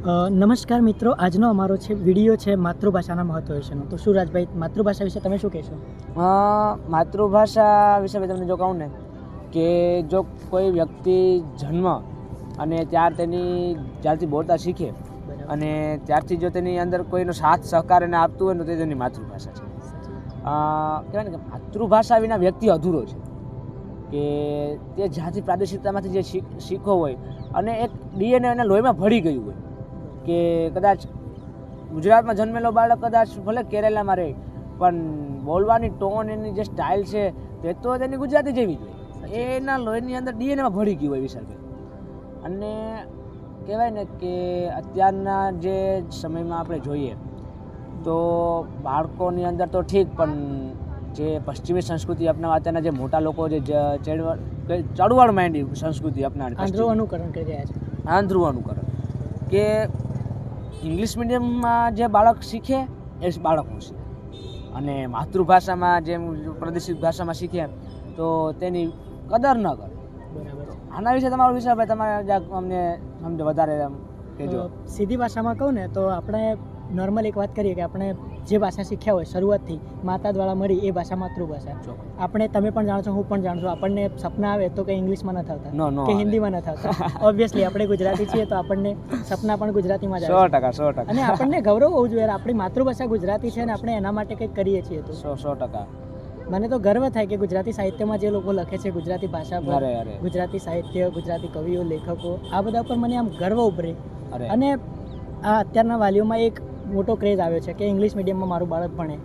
નમસ્કાર મિત્રો. આજનો અમારો છે વીડિયો છે માતૃભાષાના મહત્વ વિશેનો. તો શું રાજભાઈ માતૃભાષા વિશે તમે શું કહેશો? માતૃભાષા વિશે તમને જો કહું ને કે જો કોઈ વ્યક્તિ જન્મ અને ત્યાર તેની જ્યારથી બોલતા શીખે અને ત્યારથી જો તેની અંદર કોઈનો સાથ સહકાર એને આપતું હોય ને તો તે તેની માતૃભાષા છે. કહેવાય ને કે માતૃભાષા વિના વ્યક્તિ અધૂરો છે. કે તે જ્યાંથી પ્રાદેશિકતામાંથી જે શીખ શીખો હોય અને એક ડીએનએ એના લોહીમાં ભળી ગયું હોય. કે કદાચ ગુજરાતમાં જન્મેલો બાળક કદાચ ભલે કેરેલામાં રહે પણ બોલવાની ટોન એની જે સ્ટાઇલ છે તે તો તેની ગુજરાતી જેવી જ એના લોહીની અંદર ડીએનએમાં ભળી ગયું હોય વિશાલભાઈ. અને કહેવાય ને કે અત્યારના જે સમયમાં આપણે જોઈએ તો બાળકોની અંદર તો ઠીક પણ જે પશ્ચિમી સંસ્કૃતિ અપનાવવા અત્યારના જે મોટા લોકો જે ચળવળ ચળવળ માંડી સંસ્કૃતિ અપનાવે આંધ્રુ અનુકરણ કરી રહ્યા છે. આંધ્રુ અનુકરણ. કે ઇંગ્લિશ મીડિયમમાં જે બાળક શીખે એ બાળકનું શીખે. અને માતૃભાષામાં જેમ પ્રાદેશિક ભાષામાં શીખે તો તેની કદર ન કરે. બરાબર. આના વિશે તમારો વિચાર ભાઈ તમારે અમને સમજો વધારે કહેજો. સીધી ભાષામાં કહું ને તો આપણે નોર્મલ એક વાત કરીએ કે આપણે જે ભાષા શીખ્યા હોય શરૂઆતથી માતા દ્વારા મળી એ ભાષા માતૃભાષા. આપણે તમે પણ જાણો છો હું પણ જાણું છું. આપણને સપના આવે તો કે ઇંગ્લિશમાં ન નો કે હિન્દીમાં ન થતા. ઓબ્વિયસલી આપણે ગુજરાતી છીએ તો આપણને સપના પણ ગુજરાતીમાં સો ટકા સો ટકા. અને આપણને ગૌરવ હોવું જોઈએ. આપણી માતૃભાષા ગુજરાતી છે અને આપણે એના માટે કંઈક કરીએ છીએ તો. સો સો ટકા. મને તો ગર્વ થાય કે ગુજરાતી સાહિત્યમાં જે લોકો લખે છે ગુજરાતી ભાષા પર ગુજરાતી સાહિત્ય ગુજરાતી કવિઓ લેખકો આ બધા પર મને આમ ગર્વ ઉભરે અને આ અત્યારના વાલીઓમાં એક મોટો ક્રેઝ આવ્યો છે કે ઇંગ્લિશ મીડિયમમાં મારું બાળક ભણે.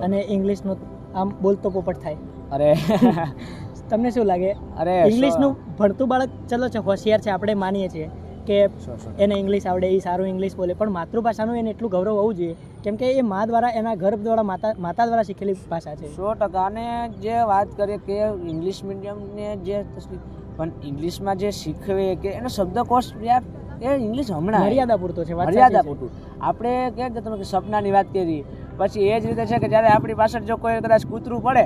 અને ઇંગ્લિશનો આમ બોલતો પોપટ થાય. અરે. તમને શું લાગે? અરે ઇંગ્લિશનું ભણતું બાળક ચલો છે હોશિયાર છે આપણે માનીએ છીએ કે એને ઇંગ્લિશ આવડે એ સારું ઇંગ્લિશ બોલે પણ માતૃભાષાનું એને એટલું ગૌરવ હોવું જોઈએ કેમ કે એ મા દ્વારા એના ગર્ભ દ્વારા માતા માતા દ્વારા શીખેલી ભાષા છે. સો ટકા. અને જે વાત કરીએ કે ઇંગ્લિશ મીડિયમને જે પણ ઇંગ્લિશમાં જે શીખવે કે એનો શબ્દકોશ યાર એ ઇંગ્લિશ હમણાં. મર્યાદા પૂરતો છે મર્યાદા પૂરતું આપણે કે તમે કે સપનાની વાત કરી પછી એ જ રીતે છે કે જ્યારે આપણી પાછળ જો કોઈ કદાચ કૂતરું પડે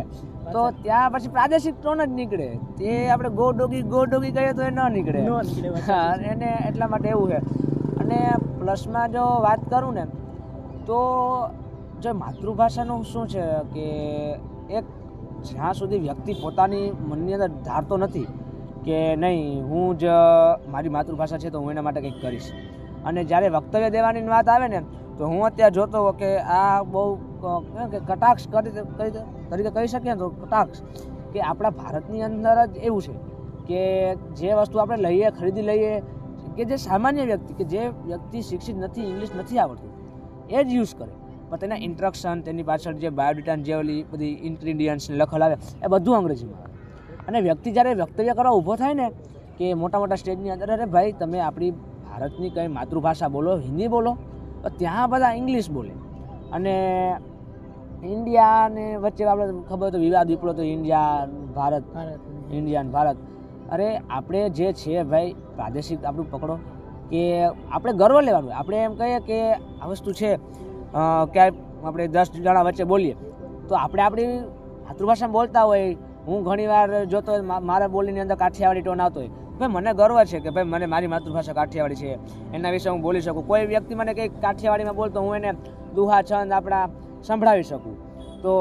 તો ત્યાં પછી પ્રાદેશિક ટોન જ નીકળે. તે આપણે ગો ડોગી ગો ડોગી કહીએ તો એ ન નીકળે. હા, એને એટલા માટે એવું છે. અને પ્લસમાં જો વાત કરું ને તો જે માતૃભાષાનું શું છે કે એક જ્યાં સુધી વ્યક્તિ પોતાની મનની અંદર ધારતો નથી કે નહીં, હું જ, મારી માતૃભાષા છે તો હું એના માટે કંઈક કરીશ. અને જ્યારે વક્તવ્ય દેવાની વાત આવે ને, તો હું અત્યારે જોતો હોઉં કે આ બહુ કે કટાક્ષ કરી તરીકે કહી શકીએ ને તો કટાક્ષ. કે આપણા ભારતની અંદર જ એવું છે કે જે વસ્તુ આપણે લઈએ, ખરીદી લઈએ, કે જે સામાન્ય વ્યક્તિ, કે જે વ્યક્તિ શિક્ષિત નથી, ઇંગ્લિશ નથી આવડતું, એ જ યુઝ કરે. પણ તેના ઇન્ટ્રક્શન, તેની પાછળ જે બાયોડિટાન જે ઓલી બધી ઇન્ગ્રીડિયન્ટ્સ લખેલ આવે, એ બધું અંગ્રેજીમાં અને વ્યક્તિ જ્યારે વક્તવ્ય કરવા ઊભો થાય ને કે મોટા મોટા સ્ટેજની અંદર અરે ભાઈ તમે આપણી ભારતની કંઈ માતૃભાષા બોલો હિન્દી બોલો ત્યાં બધા ઇંગ્લિશ બોલે. અને ઇન્ડિયા ને વચ્ચે આપણે ખબર તો વિવાદ વિપલો તો ઇન્ડિયા ભારત ઇન્ડિયા અને ભારત. અરે આપણે જે છે ભાઈ પ્રાદેશિક આપણું પકડો કે આપણે ગર્વ લેવાનું. હોય. આપણે એમ કહીએ કે આ વસ્તુ છે ક્યાંય આપણે દસ જણા વચ્ચે બોલીએ તો આપણે આપણી માતૃભાષામાં બોલતા હોય હું ઘણીવાર જોતો હોય મારા બોલીની અંદર કાઠિયાવાડી ટોન આવતો હોય. ભાઈ મને ગર્વ છે કે ભાઈ મને મારી માતૃભાષા કાઠિયાવાડી છે. એના વિશે હું બોલી શકું. કોઈ વ્યક્તિ મને કંઈક કાઠિયાવાડીમાં બોલતો હું એને દુહા છંદ આપણા સંભળાવી શકું. તો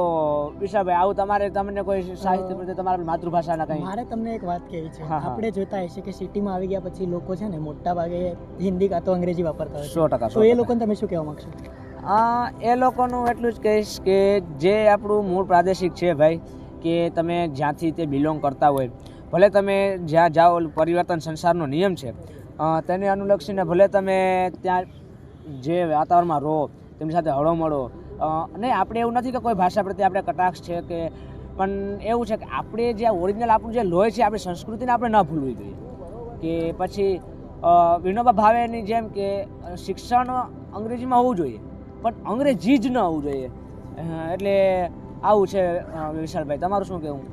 વિશાભાઈ આવું તમારે તમને કોઈ સાહિત્ય પ્રત્યે તમારા માતૃભાષાના કંઈ? મારે તમને એક વાત કહેવી છે. આપણે જોતા હશે કે સિટીમાં આવી ગયા પછી લોકો છે ને મોટા ભાગે હિન્દી કાં તો અંગ્રેજી વાપરતા હોય સો ટકા તો એ લોકોને તમે શું કહેવા માગશો? એ લોકોનું એટલું જ કહીશ કે જે આપણું મૂળ પ્રાદેશિક છે ભાઈ કે તમે જ્યાંથી તે બિલોંગ કરતા હોય, ભલે તમે જ્યાં જાઓ, પરિવર્તન સંસારનો નિયમ છે તેને અનુલક્ષીને ભલે તમે ત્યાં જે વાતાવરણમાં રહો, તેમની સાથે હળોમળો અને આપણે એવું નથી કે કોઈ ભાષા પ્રત્યે આપણે કટાક્ષ છે કે, પણ એવું છે કે આપણે જે ઓરિજિનલ આપણું જે લોહી છે, આપણી સંસ્કૃતિને આપણે ન ભૂલવી જોઈએ. કે પછી વિનોબા ભાવેની જેમ કે, શિક્ષણ અંગ્રેજીમાં હોવું જોઈએ, પણ અંગ્રેજી જ ન હોવું જોઈએ. એટલે આવું છે વિશાલભાઈ તમારું શું કહેવું?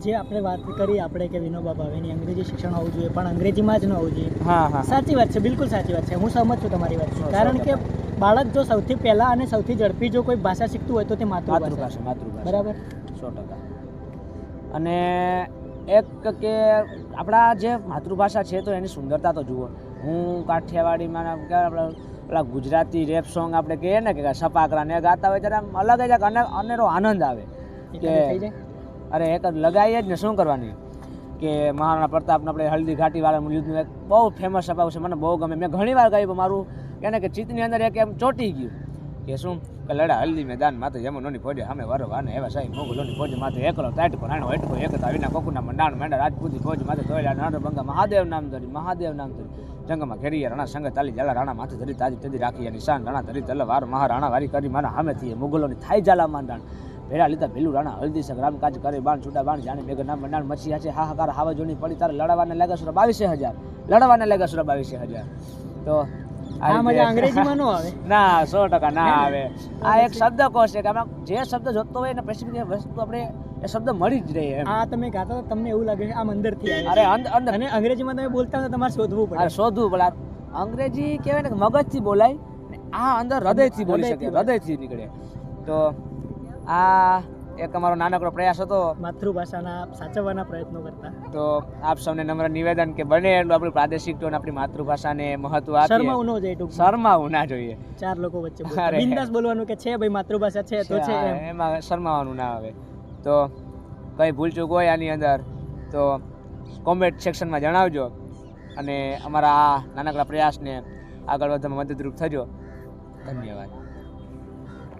જે આપણે વાત કરી આપણે કે વિનોબા ભાવેની અંગ્રેજી શિક્ષણ હોવું જોઈએ પણ અંગ્રેજીમાં જ ન હોવું જોઈએ. હા હા. સાચી વાત છે બિલકુલ સાચી વાત છે હું સહમત છું તમારી વાત કારણ કે બાળક જો સૌથી પહેલા અને સૌથી ઝડપી જો કોઈ ભાષા શીખતું હોય તો તે માતૃભાષા. માતૃભાષા બરાબર? સો ટકા. અને એક કે આપણા જે માતૃભાષા છે તો એની સુંદરતા તો જુઓ. હું કાઠિયાવાડીમાં આપણે પેલા ગુજરાતી રેપ સોંગ આપણે કહીએ ને કે સપાકરા ને ગાતા હોય ત્યારે આમ અલગ જ એક અને- અનેરો આનંદ આવે. કે અરે એક જ લગાવીએ જ ને શું કરવાની? કે મહારાણા પ્રતાપને આપણે હલ્દી ઘાટી વાળા યુદ્ધનું એક બહુ ફેમસ સપાવ છે મને બહુ ગમે. મેં ઘણી વાર ગાયું મારું એને કે ચિત્તની અંદર એક એમ ચોંટી ગયું. કે શું? લડા હલ્દી મેદાન માથે જમનોની ફોજે સામે વરો વાને એવા સાહેબ મોગલોની ફોજ માથે એકલો તાટકો રાણો એટકો એકતા વિના કોકુના મંડાણ મેંડા રાજપૂતી ફોજ માથે તોયલા નાનો બંગા મહાદેવ નામ ધરી મહાદેવ નામ ધરી જંગમાં ઘેરીએ રણા સંગે તાલી જાલા રાણા માથે ધરી તાજી તદી રાખી નિશાન રાણા ધરી તલ તલવાર મહારાણા વારી કરી મારા સામેથી મોગલોની થાય જાલા માંડાણ. ભેળા લીધા ભેલું રાણા હલ્દી સંગ રામ કાજ કરે, બાણ છૂટા બાણ જાણે મેઘ નામ મંડાણ મચી હાચે હાહાકાર હાવા જોની પડી તારે લડવાને લાગે સુરા બાવીસે હજાર, લડવાને લાગે સુરા બાવીસે હજાર. તો આ મજા અંગ્રેજીમાં ન આવે. ના સો ટકા ના આવે. આ એક શબ્દકોશ છે કે આમાં જે શબ્દ જોતો હોય ને પછી વસ્તુ આપણે એ શબ્દ મળી જ રહે આ તમે ગાતા તમને એવું લાગે છે આમ અંદરથી અરે અંદર અને અંગ્રેજીમાં તમે બોલતા હોય તમારે શોધવું પડે. શોધવું પડે. અંગ્રેજી કહેવાય ને મગજથી બોલાય આ અંદર હૃદયથી બોલી શકે. હૃદયથી નીકળે. તો આ એક અમારો નાનકડો પ્રયાસ હતો. માતૃભાષાના સાચવવાના પ્રયત્નો કરતા. તો આપ સૌને નમ્ર નિવેદન કે બને એટલું આપણી પ્રાદેશિક ટોન આપણી માતૃભાષાને મહત્વ આપીએ. શરમાવું ન જોઈએ શરમાવું ના જોઈએ. ચાર લોકો વચ્ચે બિંદાસ બોલવાનું કે છે ભાઈ માતૃભાષા છે તો છે એમ. એમાં શરમાવાનું ના આવે. તો કંઈ ભૂલચૂક હોય આની અંદર તો કોમેન્ટ સેક્શનમાં જણાવજો અને અમારા આ નાનકડા પ્રયાસને આગળ વધવામાં મદદરૂપ થજો. ધન્યવાદ.